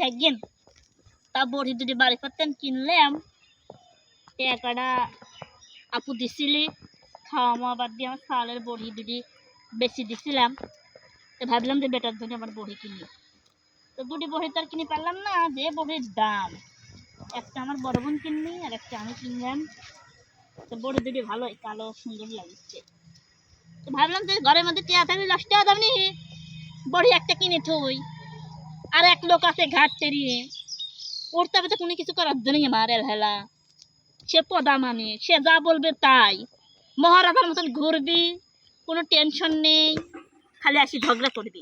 যাইগেন তা বড়ি দুটি বাড়ি করতেন কিনলাম। টাকাটা আপু দিছিলি খাওয়া মাওয়া বাদ দিয়ে আমার সালের বড়ি দুটি বেশি দিছিলাম। তো ভাবলাম যে বেটার জন্য আমার বড়ি কিনি। তো দুটি বড়ি তো আর কিনে পারলাম না, যে বড়ির দাম। একটা আমার বড় বোন কিনলি, আর একটা আমি কিনলাম। তো বড়ি দুটি ভালোই, কালো, সুন্দর লাগছে। তো ভাবলাম যে ঘরের মধ্যে টিয়া থাকলে দশ টাকা দাম নি। বড়ি একটা কিনে থই। আর এক লোক আছে ঘাট তেরিয়ে ওর তবে তো কোনো কিছু করার জন্যই আমার হেলা সে পদা মানে সে যা বলবে তাই। মহারাজার মতন ঘুরবি, কোনো টেনশন নেই, খালি আসি ঝগড়া করবি।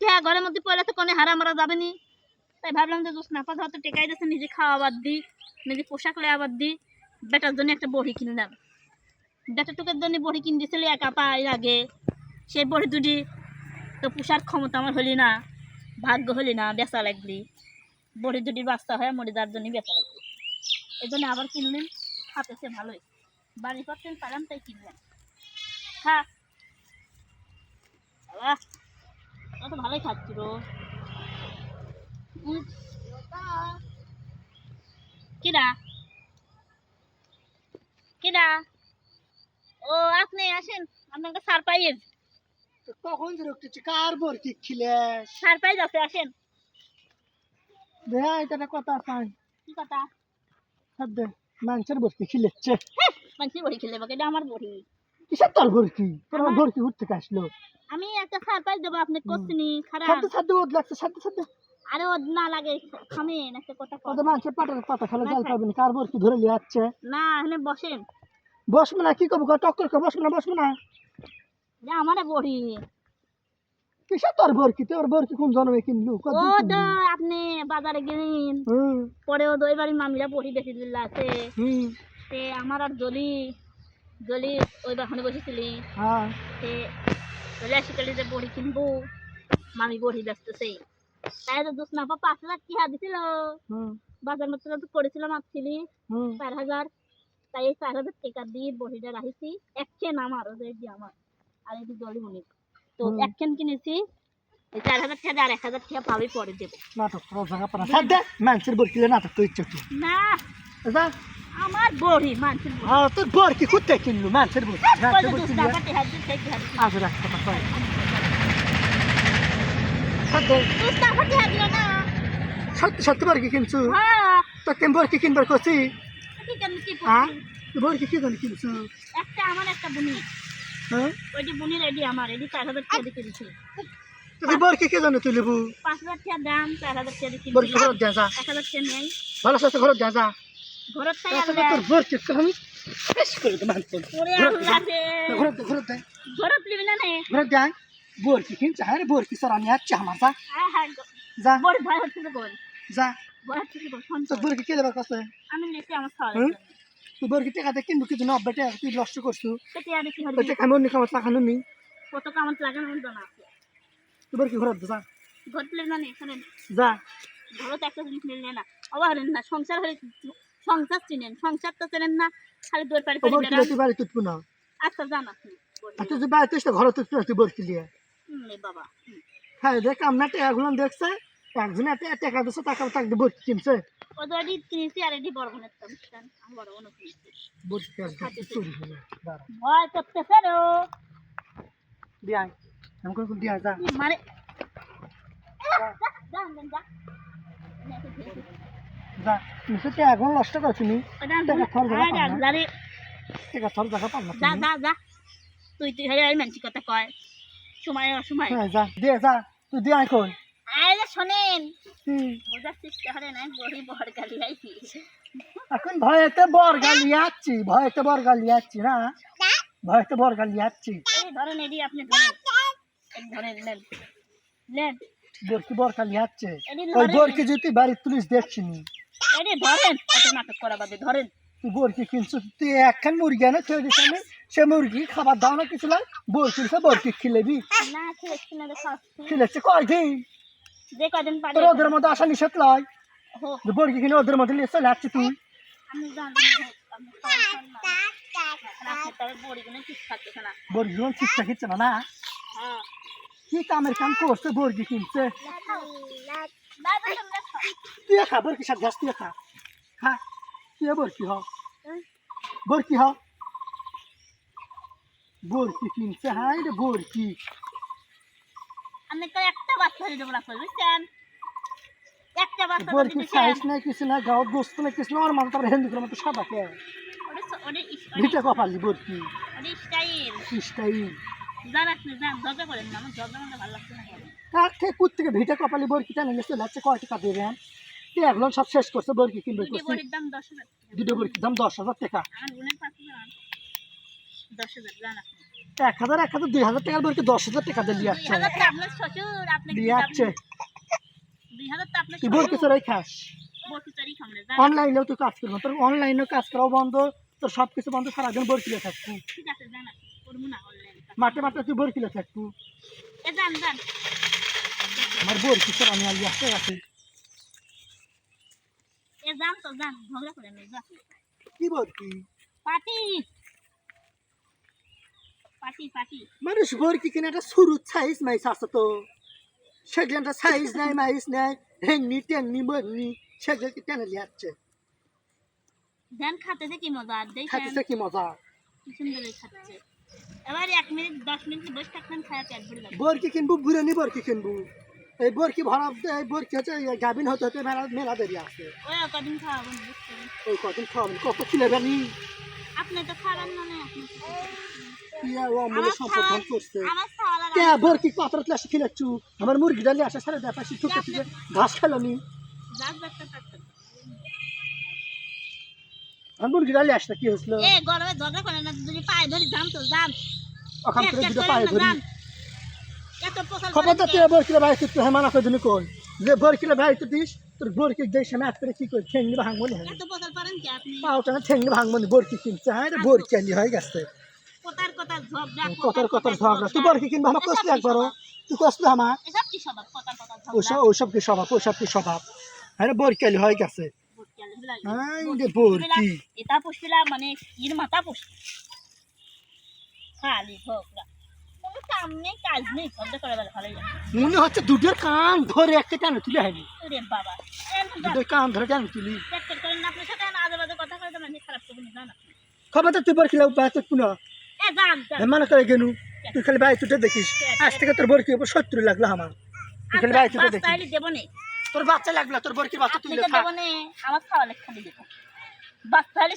হ্যাঁ ঘরের মধ্যে পড়লে তো কোনো হারা মারা যাবে নি। তাই ভাবলাম যে জোসনা পাতা হয়তো টেকাই দিচ্ছে নিজে খাওয়া বাদ দিই নিজে পোশাক লেয়া বাদ দিই বেটার জন্য একটা বড়ি কিনলাম। বেটাটুকের জন্য বড়ি কিনে দিয়েছিল এক এর আগে। সেই বড়ি দুটি, তো পোষার ক্ষমতা আমার হলি না। ভাগ্য হলি না, বেচা লাগলি। বড়ি দুটি বাচ্চা হয় মরে যার জন্য বেচা লাগলি। এই জন্য আবার কিনলেন খাতেছে ভালোই। বাড়ি করতেন পারাম তাই কিনলাম। খা। তো ভালোই খাচ্ছি রো। কিরা? কিরা? ও, আপনি আসেন, আপনাকে সারপ্রাইজ কখন যে কার খিলে? সারপ্রাইজ আছে আসেন। দেয়া এটা কথা চাই কি কথা? হ্যাঁ, মানুষ বড়ি খেলে বাকি আমার কিসের তোর তোর উঠতে আসলো? আমি একটা সারপ্রাইজ দেবো আপনি করছিনি খারাপ। ওদ লাগছে আরে ও না লাগে থামেন একটা কথা মানুষের পাটা পাতা খেলে জাল পাবেন কার ধরে লিয়ে যাচ্ছে না এখানে বসেন। বসবো না কি করব? টক্কর করে বসবো না বসবো না। যে আমারে বড়ি। কিসের তোর বর তোর বর কোন জন্মে কিনলু? ও তো আপনি বাজারে গেলেন। পরে ও দই বাড়ির মামিরা বড়ি বেশি দিল আছে। তে আমার আর জলি জলি ওই বাখানে বসেছিলি। হ্যাঁ। তে যে বড়ি কিনবো। মামি বড়ি বেচতেছে। তাই তো দুস না পাঁচ লাখ কি হাত দিছিল বাজার মতো তো করেছিলাম আসছিলি চার হাজার। তাই এই চার হাজার টাকা দিয়ে বড়িটা রাখিছি। এক খেন আমার ওদের এটি আমার। আর এটি জলি মনি তো হুম। এক খেন কিনেছি এই চার হাজার টাকা আর এক হাজার টাকা পাবি পরে দেবো। নাটক মানুষের বর কিলে নাটক তো ইচ্ছে না আমার বড়ি মানুষের হ্যাঁ তোর কি কিনলু? মানুষের। আজ রাখতে সত্যি সত্যি কিনছু? হ্যাঁ। তো কেন বর কিনবার করছি কি কি হ্যাঁ? কি জানি কিনছু? একটা আমার একটা বুনি হ্যাঁ? ওইটি বুনির এডি আমার এডি চার হাজার টাকা দিয়ে কিনেছি। তুই বর কি কি জানি তুই লেবু? পাঁচ হাজার টাকা দাম চার হাজার টাকা দিয়ে বর কি কিনেছি। ঘরত দেয়া যা। এক হাজার টাকা নেই। ভালো সাথে ঘরত দেয়া যা। ঘরের থেকে আসলে আনলে তোর বর কি আমি বেশ করে দে মান তোর ওরে আল্লাহ রে। ঘরত দে ঘরত দে ঘরত লিবি না নে। ঘরত দে বর কি কিনছ? হ্যাঁ বর কি সর আমি আচ্ছা আমার যা। হ্যাঁ হ্যাঁ যা। বড় ভয় হচ্ছে তো যা। ভয় হচ্ছে তো ফোন তোর বর কি কে দেবার কাছে? আমি লিখছি আমার খাওয়ার তুই বর কি টাকা কিনবো কিন্তু নব্বই টাকা তুই নষ্ট করছু? কামাত লাগানো নি কত কামত লাগানো আমার জানা আছে তুই বর কি ঘরত দে যা ঘর না নে শোনেন যা। ঘরত একটা জিনিস নিলে না হলেন না সংসার হলে সংসার চিনেন সংসার তো চেনেন না খালি দৌড় পাড়ি ও পাড়ি বেড়ান। তুই বাড়ি তুই না? আচ্ছা জান আর তুই বাড়ি তুই তুই তুই কি লিয়ে হুম, এ বাবা হ্যাঁ দেখ আমরা টাকাগুলো দেখছে একজনে টাকা দিচ্ছে টাকা দিয়ে বই কিনছে। ও তো এডি কিনেছি আর এডি বড় আমি বড় কিনেছি। বই চুরি দাঁড়া। ভয় করতেছে রো দিয়ে আমি কোন দিয়ে যা। মানে যা। নিশ্চয় টাকাগুলো নষ্ট করছি নি টাকা থর জায়গা টাকা থর জায়গা পাম যা যা যা। তুই তুই হেরে মানসি কথা কয়। সময় অসময়। হ্যাঁ যা। দিয়ে যা। তুই দিয়ে কই? শোনেন। বোঝার চেষ্টা করে নাই বড়ি বড় আইছি। এখন ভয়েতে যাচ্ছি ভয়েতে যাচ্ছি না? ভয়েতে যাচ্ছি ধরেন এডি আপনি ধরেন। ধরেন নেন। নেন। বর কি বর গালি যাচ্ছে ওই ধরেন। বর কি যদি পুলিশ দেখছি নি এডি ধরেন এত নাটক করা বাদে ধরেন। তুই বরকি কিনছো? তুই একখান মুরগি এনে খেয়ে দিস আমি সে মুরগি খাবার দাও না কিছু নাই বর কিনছে বরকি খিলেবি? না না খিলেছে কয়দিন যে কদিন পারে তোর ওদের মধ্যে আসা নিষেধ লয়। বরকি কিনে ওদের মধ্যে নিয়ে চলে আসছি তুই। আমি জানি বড়ি যখন ঠিকঠাক হচ্ছে না। না হ্যাঁ। কি কামের কাম করছে বরকি কিনছে? তুই খা বরকি সাথে ঘাস তুই খা। খা। তুই বরকি হ। বরকি হ। বরকি কিনছে হাই রে বরকি আপনি তো একটা বাচ্চা দিতে বলা করে বুঝছেন? একটা বাচ্চা তো বরকি দিতেছেন। সাইজ নাই কিছু না গাঁত গোস্ত না কিছু না আমার মাথা তারপরে হিন্দু করে মতো সাদা কে ওরে স- ওরে ইস- ওরে- ভিটে কপালি বরকি ওরে স্টাইল ইস্টাই যান আপনি যান দরজা করেন না আমার দরজা মধ্যে ভালো লাগছে না কেন। থেকে কুত থেকে ভিটে কপালি বরকি টানে নিয়ে চলে যাচ্ছে কয় টাকা দেবেন এগুলো সব শেষ করছে বরকি কিনবে দুটি দাম দশ হাজার। দুটো বরকি দাম দশ হাজার টাকা। দশ হাজার এক হাজার এক হাজার দুই হাজার টাকার বরকি দশ হাজার টাকা দিয়ে আপনি দিয়ে আপনার তুই বরকি চড়াই খাস? অনলাইনেও তুই কাজ করব তোর অনলাইনেও কাজ করাও বন্ধ তোর সব কিছু বন্ধ সারাদিন থাকব। করব না অনলাইন মাঠে মাঠে তুই বরকিলে থাকব। এ যান যান আমার বরকি তোর আমি আলি আসতে যান কি পাটি পাটি মানুষ বরকি কিনে? একটা শুরু সাইজ মাইস আছে তো। সেগুলো একটা সাইজ নাই মাইস নাই। হেংনি টেংনি বরনি সেগুলো কি টেনে লিয়াচ্ছে দেন খাতে কি মজা আর দেখেন। খাইতেছে কি মজা। সুন্দর খাচ্ছে। এবার এক মিনিট দশ মিনিট বসে থাকবেন খায়া পেট ভরে যাবে। বরকি কিনবো বুড়ানি বরকি কিনবো। এই বরকি ভরা এই বরকি হচ্ছে গাভিন হতে হতে মেলা মেলা দেরি আছে। ওই কদিন খাওয়াবেন ওই কদিন খাওয়াবেন কত ছিল আপনি তো খাবেন না আপনি আর ও আমলে সম্পদ ধ্বংস করছে। আমার কে মুরগি ডালি আসে দেড় পাশে ঠুকে ঠুকে ঘাস খেলামি আমার মুরগি ডালি আসতে কি হয়েছিল? এ গরমে ঝগড়া করে না যদি পায়ে ধরি যান তো যান। ওখান থেকে দুটো পায়ে ধরি। যান। এত প্রচার খবরদার ভাই তুই হেমানা করে দিন কোন যে বরকিলে ভাই তুই দিস তোর বরকি দেশে ম্যাচ করে কি করে? ঠেঙ্গি ভাঙবো না। এত প্রচার করেন কি আপনি? পাওটা ঠেঙ্গি ভাঙবো না বরকি কিনছে। হ্যাঁ বরকি হয়ে গেছে। কথার কথা ঝগড়া তুই বরকি কিনবো আমার কষ্ট একবারও তুই কষ্ট আমার। কথার ওসব ওসব কি স্বভাব ওসব কি স্বভাব হ্যাঁ রে বরকি আলি হয়ে গেছে। হ্যাঁ বরকি এটা মানে ইর মাথা পুষ। খালি ঝগড়া মনে হচ্ছে দুটোর কান ধরে একটা টানে তুলে হয়নি কান ধরে টানে তুলি। খবরদার তুই লাও বাচ্চা পুনঃ হেমানা করে গেনু তুই খালি ভাই দেখিস। আজ থেকে তোর লাগল আমার। তুই খালি ভাই তুটে দেখিস। তোর বাচ্চা লাগল তোর বাচ্চা? আপনি তুলে তো খা। দেবো নে। আমার খাওয়া দেবো।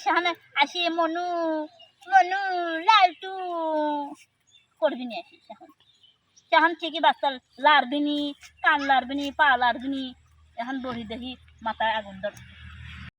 সেখানে আসি মনু মনু লালটু। করবি নি আসি সেখান। সেখান ঠিকই বাচ্চা লারবিনি কান লারবিনি পা লারবিনি। এখন বড়ি দেখি মাথায় আগুন ধর